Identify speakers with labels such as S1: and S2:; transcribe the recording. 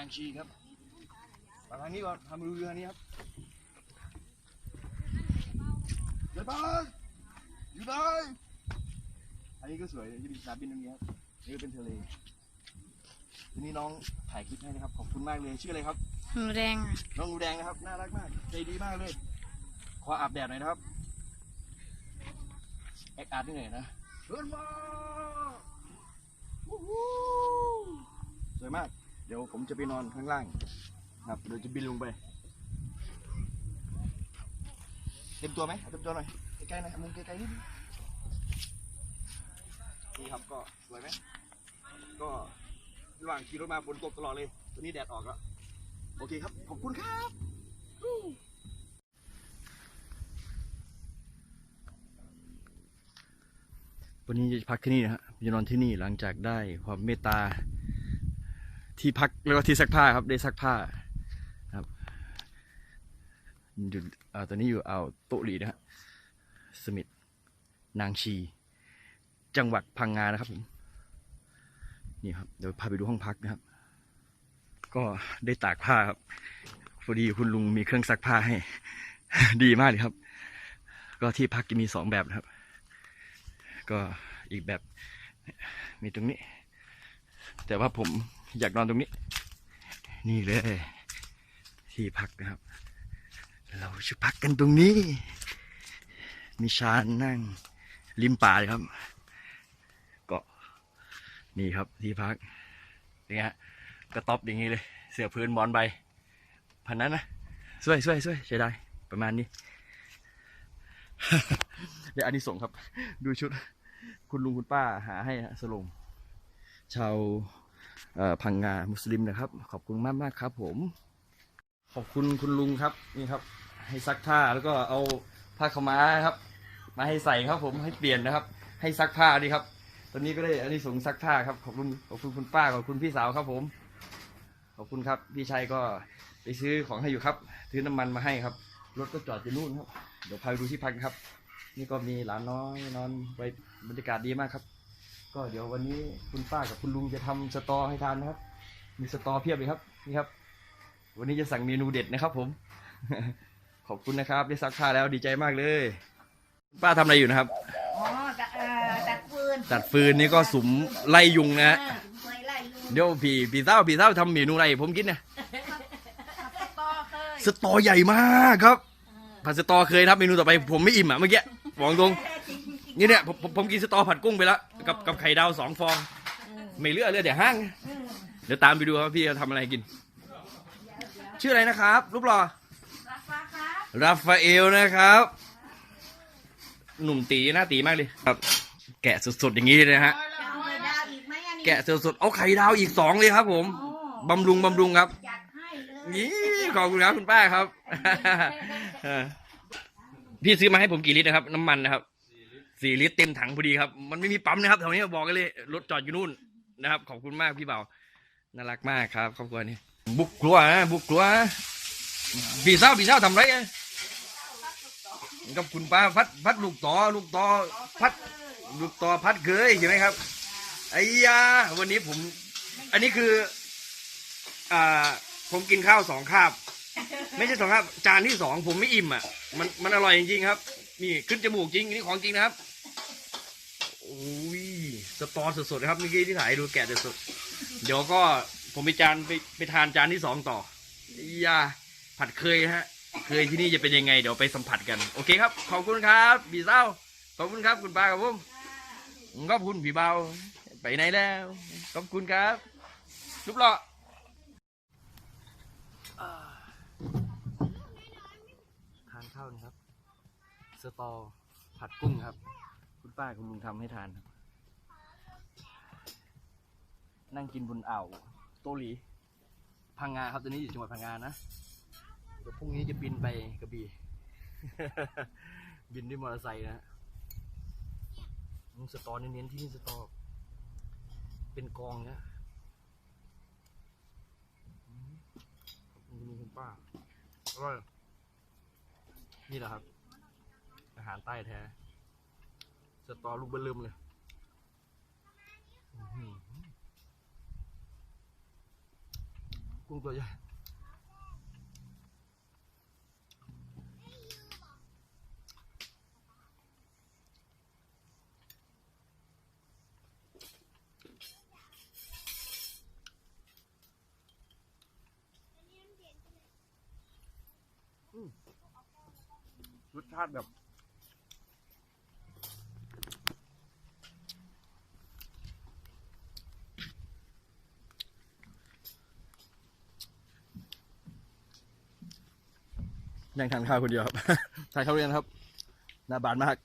S1: างชีครับมาทางนี้ก่อนทำดูเรือนี้ครับเดี๋ยวไปอยู่ไหนอันนี้ก็สวยจะมีสนามบินตรงนี้ครับนี่ก็เป็นทะเลทีนี้น้องถ่ายคลิปให้นะครับขอบคุณมากเลยชื่ออะไรครับ
S2: หนูแดงอะ
S1: น้องหนูแดงนะครับน่ารักมากใจดีมากเลย ขออาบแดดหน่อยนะครับแอคอาร์ตนี่หน่อยนะเดินมาวู้ฮู้สวยมาก เดี๋ยวผมจะไปนอนข้างล่างครับเดี๋ยวจะบินลงไป เต็มตัวไหมเต็มตัวหน่อยใกล้ๆหน่อยมุมใกล้ๆนิดนึงนี่ครับก็สวยไหมก็ระหว่างขี่รถมาฝนตกตลอดเลยตอนนี้แดดออกแล้วโอเคครับ ขอบคุณครับวันนี้จะพักที่นี่นะฮะจะนอนที่นี่หลังจากได้ความเมตตา ที่พักแล้วก็ที่ซักผ้าครับได้ซักผ้าครับอยู่อ่าตอนนี้อยู่อ่าวโตะหลีนะฮะสมิธนางชี จังหวัดพังงานะครับผมนี่ครับเดี๋ยวพาไปดูห้องพักนะครับ ก็ได้ตากผ้าครับพอดีคุณลุงมีเครื่องซักผ้าให้ ดีมากเลยครับ ก็ที่พักจะมีสองแบบนะครับ ก็อีกแบบมีตรงนี้ แต่ว่าผม อยากนอนตรงนี้ นี่เลย ที่พักนะครับ เราจะพักกันตรงนี้ มีชานนั่ง ริมป่าเลยครับ ก็นี่ครับที่พักนี่ฮะกระต๊อบอย่างนี้เลย เสือพื้นหมอนใบ พันนั้นนะช่วยช่วยช่วยใช้ได้ ประมาณนี้เดี๋ยวอันนี้ส่งครับ ดูชุด คุณลุงคุณป้าหาให้สลงชาว พังงามุสลิมนะครับ ขอบคุณมากมากครับ ผม ขอบคุณคุณลุงครับนี่ครับ ให้ซักผ้าแล้วก็เอาผ้าขาวม้าครับ มาให้ใส่ครับ ผมให้เปลี่ยนนะครับ ให้ซักผ้าดีครับ ตอนนี้ก็ได้อันนี้ส่งซักผ้าครับขอบคุณขอบคุณคุณป้าขอบคุณพี่สาวครับผม ขอบคุณครับ พี่ชัยก็ไปซื้อของให้อยู่ครับซื้อน้ำมันมาให้ครับรถก็จอดอยู่นู่นครับ เดี๋ยวพาไปดูที่พักครับ นี่ก็มีหลานน้อยนอนไว้บรรยากาศดีมากครับ ก็เดี๋ยววันนี้คุณป้ากับคุณลุงจะทำสตอให้ทานนะครับ มีสตอเพียบเลยครับนี่ครับ วันนี้จะสั่งเมนูเด็ดนะครับ ผม ขอบคุณนะครับได้ซักผ้าแล้วดีใจมากเลยคุณป้าทำอะไรอยู่นะครับ
S3: อ๋อตัดเอ่อตัดฟืน
S1: ตัดฟืนนี่ก็สุมไล่ยุงนะฮะ
S3: เออไล่ไล่ลุง
S1: เดี๋ยวพี่พี่เต้าพี่เต้าทำเมนูอะไรให้ผมกินเนี่ย
S3: สตอเคย
S1: สตอใหญ่มากครับผัดสตอเคยครับเมนูต่อไปผมไม่อิ่มอะเมื่อกี้บอกตรง
S3: จริงจริง
S1: นี่เนี่ยผมผมผมกินสตอผัดกุ้งไปแล้ว กับกับไข่ดาวสองฟอง ไม่เหลือเลยเดี๋ยวห้าง เดี๋ยวตามไปดูครับพี่เขาทำอะไรกิน ชื่ออะไรนะครับรูปหล่อ
S3: ราคาครับ
S1: ราฟาเอลนะครับ หนุ่มตีหน้าตีมากเลยครับ แกะสดๆอย่างนี้เลยนะฮะ
S3: จะเอาไข่ดาวอีกไหมอันนี้
S1: แกะสดๆเอาไข่ดาวอีกสองเลยครับ ผม
S3: โอ้
S1: บำรุงบำรุงครับ
S3: จัดให้เลย
S1: นี่ขอบคุณครับคุณป้าครับเออพี่ซื้อมาให้ผมกี่ลิตรนะครับ น้ำมันนะครับ สี่ลิตรเต็มถังพอดีครับ มันไม่มีปั๊มนะครับแถวนี้บอกกันเลยรถจอดอยู่นู่นนะครับ ขอบคุณมากพี่เบาน่ารักมากครับครอบครัวนี้บุกครัวนะบุกครัวนะพี่เศร้าพี่เศร้าทำไรอะกับคุณป้าพัดพัดลูกต่อลูกต่อพัดลูกต่อพัดเคยใช่ไหมครับไอ้ยาวันนี้ผม อันนี้คือ อ่า ผมกินข้าวสองคาบ ไม่ใช่สองคาบจานที่สองผมไม่อิ่มอะ มันมันอร่อยจริงๆครับ นี่ขึ้นจมูกจริงนี่ของจริงนะครับโอ้ยสตอสดๆนะครับเมื่อกี้ที่ถ่ายดูแกะสดๆเดี๋ยวก็ผมไปจานไปไปทานจานที่สองต่อย่าผัดเคยฮะ เคยที่นี่จะเป็นยังไงเดี๋ยวไปสัมผัสกัน โอเคครับ ขอบคุณครับพี่เศร้าขอบคุณครับคุณป้าครับผมขอบคุณพี่เบาไปไหนแล้ว ขอบคุณครับรูปหล่อทานข้าวนะครับ สตอผัดกุ้งครับ คุณป้าคุณลุงทำให้ทานครับ นั่งกินบนอ่าวโตหลี พังงาครับตอนนี้อยู่จังหวัดพังงานะเดี๋ยวพรุ่งนี้จะบินไปกระบี่ บินด้วยมอเตอร์ไซค์นะฮะอืมสตอเน้นๆที่นี่สตอ เป็นกองนะอืมขอบคุณคุณลุงคุณป้าอร่อยนี่แหละครับอา หารใต้แท้สตอลูกเบลลืมเลยกุ้งตัวใหญ่รสชาติแบบ ยังทานข้าวคนเดียวครับทานข้าวเรียนครับหน้าบานมาก